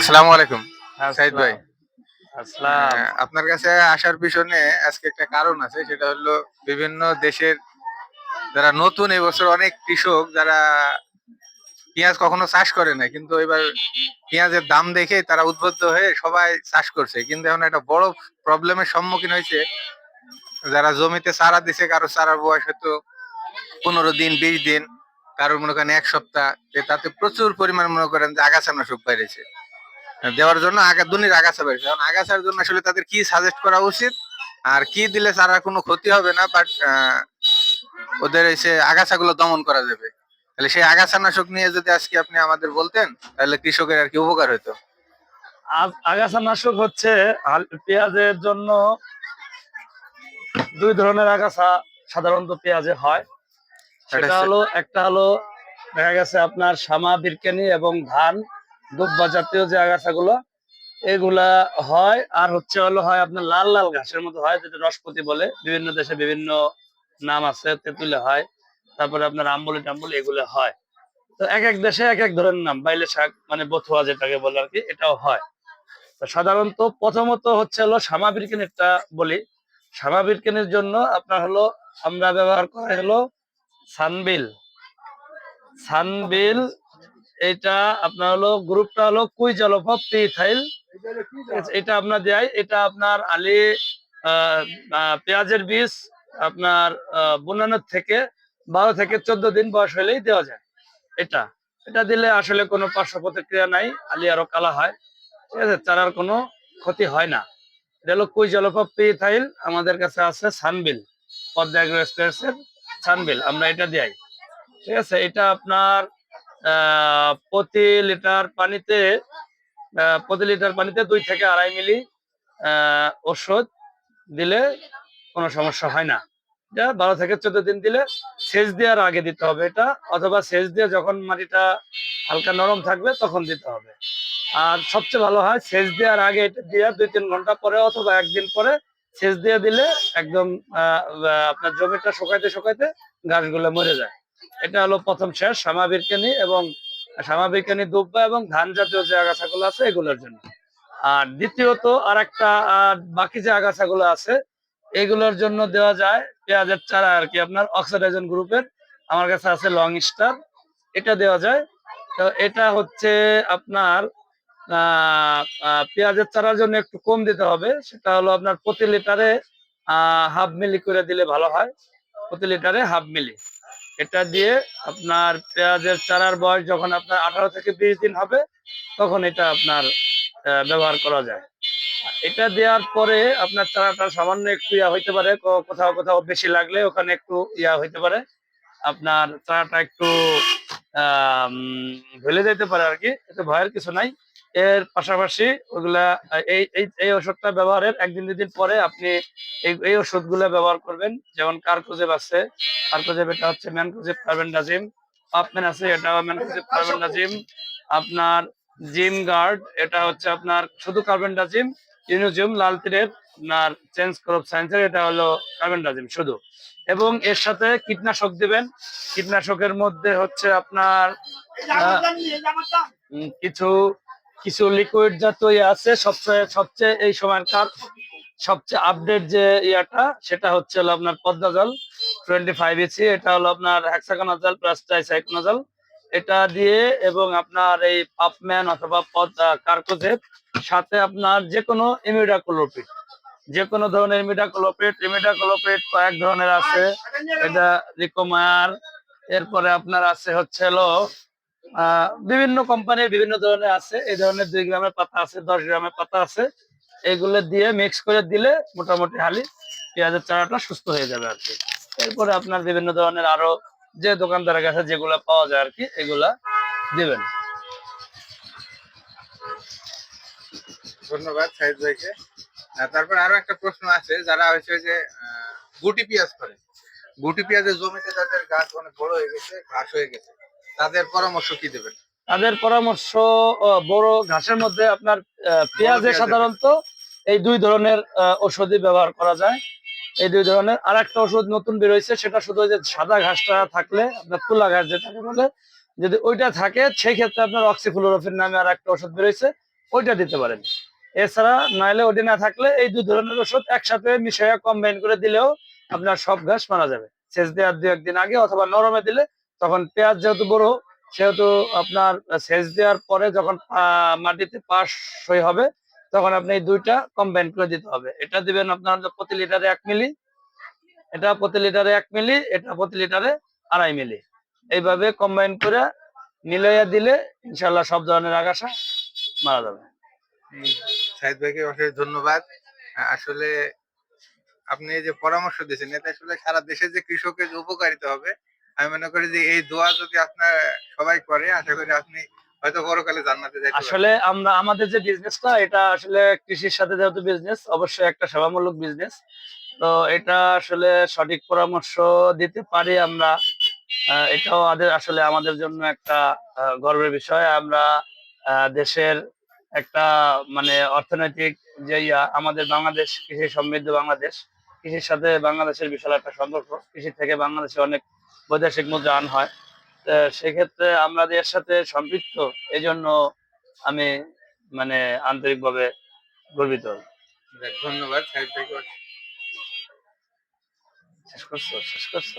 আসসালামু আলাইকুম সাইদ ভাই। আপনার কাছে আসার পিছনে আজকে একটা কারণ আছে সেটা হলো বিভিন্ন দেশের যারা নতুন এবছর অনেক কৃষক যারা পেঁয়াজ কখনো চাষ করে না কিন্তু এবার পেঁয়াজের দাম দেখে তারা উদ্বুদ্ধ হয়ে সবাই চাষ করছে। কিন্তু এখন একটা বড় প্রবলেমের সম্মুখীন হয়েছে যারা জমিতে চারা দিছে কারও চারার বয়স হয়তো পনেরো দিন বিশ দিন কারোর মনে করেন এক সপ্তাহ যে তাতে প্রচুর পরিমাণ মনে করেন যে আগাছা নাশক বাইরেছে দেওয়ার জন্য আগা দুনির আগাছা বেড়েছে কারণ আগাছার জন্য আসলে তাদের কি সাজেস্ট করা উচিত? আর কি দিলে তারা কোনো ক্ষতি হবে না? বাট ওদের এসে আগাছাগুলো দমন করা যাবে। তাহলে সেই আগাছা নাশক নিয়ে যদি আজকে আপনি আমাদের বলতেন তাহলে কৃষকের আর কি উপকার হতো? আগাছা নাশক হচ্ছে পেঁয়াজের জন্য দুই ধরনের আগাছা সাধারণত পেঁয়াজে হয়। সেটা হলো একটা হলো দেখা গেছে আপনার সামা বিরকেনি এবং ধান। দুব্বা জাতীয় যে আগাছাগুলো, এগুলা হয়। আর হচ্ছে হলো হয় আপনার লাল লাল ঘাসের মতো হয়, যেটা রসপতি বলে। বিভিন্ন দেশে বিভিন্ন নাম আছে, তেঁতুলে হয়। তারপরে আপনার আম্বলি টাম্বলি, এগুলো হয়। তো এক এক দেশে এক এক ধরনের নাম, বাইলে শাক মানে বথুয়া যেটাকে বলে আর কি, এটাও হয়। তো সাধারণত প্রথমত হচ্ছে হলো সামা বিরকেনিটা বলি। সামা বিরকেনির জন্য আপনার হলো, আমরা ব্যবহার করা হলো সানবিল। সানবিল এটা আপনার হলো গ্রুপটা হলো কুই জলফা পিথাইল এটা আপনার দেয়, এটা আপনার আলি পেঁয়াজের বীজ আপনার বুনানোর থেকে বারো থেকে চোদ্দ দিন বয়স হলেই দেওয়া যায়। এটা এটা দিলে আসলে কোনো পার্শ্ব প্রতিক্রিয়া নাই, আলি আরও কালা হয়। ঠিক আছে চারার কোনো ক্ষতি হয় না। এটা হলো কুই জলফা পিথাইল আমাদের কাছে আছে সানবিল, পদ্মা এক্সপ্রেসের সানবিল, আমরা এটা দেয় ঠিক আছে, এটা আপনার প্রতি লিটার পানিতে প্রতি লিটার পানিতে দুই থেকে আড়াই মিলি ওষুধ দিলে কোনো সমস্যা হয় না। এটা বারো থেকে চোদ্দ দিন দিলে সেচ দেওয়ার আগে দিতে হবে এটা, অথবা সেচ দিয়ে যখন মাটিটা হালকা নরম থাকবে তখন দিতে হবে। আর সবচেয়ে ভালো হয় সেচ দেওয়ার আগে এটা দিয়ে দুই তিন ঘণ্টা পরে অথবা একদিন পরে সেচ দিয়ে দিলে একদম আপনার জমিটা শুকাইতে শুকাইতে গাছগুলো মরে যায়। এটা হলো প্রথম শেষ সামাবিরকানি এবং সামাবিরকানি দুব্বা এবং ধান জাতীয় যে আগাছাগুলো আছে এগুলোর জন্য। আর দ্বিতীয়ত আর একটা বাকি যে আগাছাগুলো আছে, এগুলোর জন্য দেওয়া যায় পেঁয়াজের চারা আর কি আপনার অক্সিডাইজন গ্রুপের। আমার কাছে আছে লং স্টার, এটা দেওয়া যায়। তো এটা হচ্ছে আপনার পেঁয়াজের চারার জন্য একটু কম দিতে হবে। সেটা হলো আপনার প্রতি লিটারে হাফ মিলি করে দিলে ভালো হয়। প্রতি লিটারে হাফ মিলি। এটা দিয়ে আপনার পেঁয়াজের চারার বয়স যখন আপনার আঠারো থেকে বিশ দিন হবে, তখন এটা আপনার ব্যবহার করা যায়। এটা দেওয়ার পরে আপনার চারাটা সামান্য একটু ইয়া হইতে পারে কোথাও কোথাও বেশি লাগলে ওখানে একটু ইয়া হইতে পারে। আপনার চারাটা একটু ভেলে যেতে পারে আর কি, এতে ভয়ের কিছু নাই। এর পাশাপাশি ওগুলা, এই এই ওষুধটা ব্যবহারের একদিন, দুদিন পরে আপনি এই এই ওষুধগুলো ব্যবহার করবেন। যেমন কার্কোজেব আছে, কার্কোজেব এটা হচ্ছে ম্যানকোজেব কার্বেন্ডাজিম, পাপমেন আছে, এটাও ম্যানকোজেব কার্বেন্ডাজিম। আপনার জিম গার্ড, এটা হচ্ছে আপনার শুধু কার্বেন্ডাজিম ইউনিজিম লাল তীরের আপনার চেঞ্জ ক্রপ সায়েন্সের এটা হলো কার্বেন্ডাজিম শুধু। এবং এর সাথে কীটনাশক দিবেন। কীটনাশকের মধ্যে হচ্ছে আপনার কিছু কিছু লিকুইড জাতীয় আছে। সবচেয়ে সবচেয়ে এই সময়কার সবচেয়ে আপডেট যে ইয়াটা, সেটা হচ্ছে হলো আপনার পদ্মা জল টোয়েন্টি ফাইভ ইসি এটা হলো আপনার হ্যাক্সাকোনাজল প্লাস ট্রাইসাইক্লোনাজল এটা দিয়ে এবং আপনার এই পাপম্যান অথবা কার্কোজেপ সাথে আপনার যে কোনো ইমিডাক্লোপিড যে কোনো ধরনের ইমিডাক্লোপিড ইমিডাক্লোপিড কয়েক ধরনের আছে। এটা রিকোমার এরপরে আপনার আছে হচ্ছে হলো বিভিন্ন কোম্পানির বিভিন্ন ধরনের আছে। এই ধরনের দুই গ্রামের পাতা আছে, দশ গ্রামের পাতা আছে। এগুলো দিয়ে মিক্স করে দিলে মোটামুটি হালি পেঁয়াজের চারাটা সুস্থ হয়ে যাবে আর কি। এরপরে আপনার বিভিন্ন ধরনের আরও যে দোকানদারের কাছে যেগুলা পাওয়া যায় আর কি এগুলা দিবেন। ধন্যবাদ সাইদ ভাইকে। তারপর আরও একটা প্রশ্ন আছে যারা হচ্ছে যে গুটি পেঁয়াজ করে গুটি পেঁয়াজের জমিতে যাদের গাছ অনেক বড় হয়ে গেছে ঘাস হয়ে গেছে তাদের পরামর্শ কি দেবেন? তাদের পরামর্শ বড় ঘাসের মধ্যে আপনার পেঁয়াজে সাধারণত এই দুই ধরনের ওষুধই ব্যবহার করা যায়। এই দুই ধরনের। আর একটা ওষুধ নতুন বেরোইছে সেটা শুধু যে সাদা ঘাসটা থাকলে, আপনার তুলা ঘাস যেটাকে বলে, যদি ওইটা থাকে সেই ক্ষেত্রে আপনার অক্সিফ্লোরোফিন নামে আর একটা ওষুধ বেরোইছে ওইটা দিতে পারেন। এছাড়া নাহলে ওটি না থাকলে এই দুই ধরনের ওষুধ একসাথে মিশিয়ে কম্বাইন করে দিলেও আপনার সব ঘাস মারা যাবে। সেচ দেওয়ার দু একদিন আগে অথবা নরমে দিলে তখন পেঁয়াজ যেহেতু বড়, সেহেতু আপনার সেচ দেওয়ার পরে যখন মাটিতে পাশ হয়ে হবে তখন আপনি এই দুইটা কম্বাইন করে দিতে হবে। এটা দিবেন আপনার প্রতি লিটারে এক মিলি এটা প্রতি লিটারে এক মিলি এটা প্রতি লিটারে আড়াই মিলি এইভাবে কম্বাইন করে মিলাইয়া দিলে ইনশাল্লাহ সব ধরনের আগাছা মারা যাবে। সাইদ ভাইকে অশেষ ধন্যবাদ। আসলে আপনি যে পরামর্শ দিয়েছেন, এটা আসলে সারা দেশের যে কৃষকের উপকারিতা হবে, আমি মনে করি যে এই দোয়া যদি আপনার সবাই করে, আশা করি আপনি হয়তো পরকালে জান্নাতে যাইতে আসলে আমরা, আমাদের যে বিজনেসটা এটা আসলে কৃষির সাথে যেহেতু বিজনেস অবশ্যই একটা সেবামূলক বিজনেস তো এটা আসলে সঠিক পরামর্শ দিতে পারি আমরা। এটাও আসলে আমাদের জন্য একটা গর্বের বিষয়। আমরা দেশের একটা মানে অর্থনৈতিক যে আমাদের বাংলাদেশ, কৃষি সমৃদ্ধ বাংলাদেশ। কৃষির সাথে বাংলাদেশের বিশাল একটা সম্পর্ক। কৃষি থেকে বাংলাদেশে অনেক বৈদেশিক মুদ্রা আন হয়। সেক্ষেত্রে আমরা এর সাথে সম্পৃক্ত এই জন্য আমি মানে আন্তরিকভাবে গর্বিত। ধন্যবাদ শেষ করছ শেষ করছ?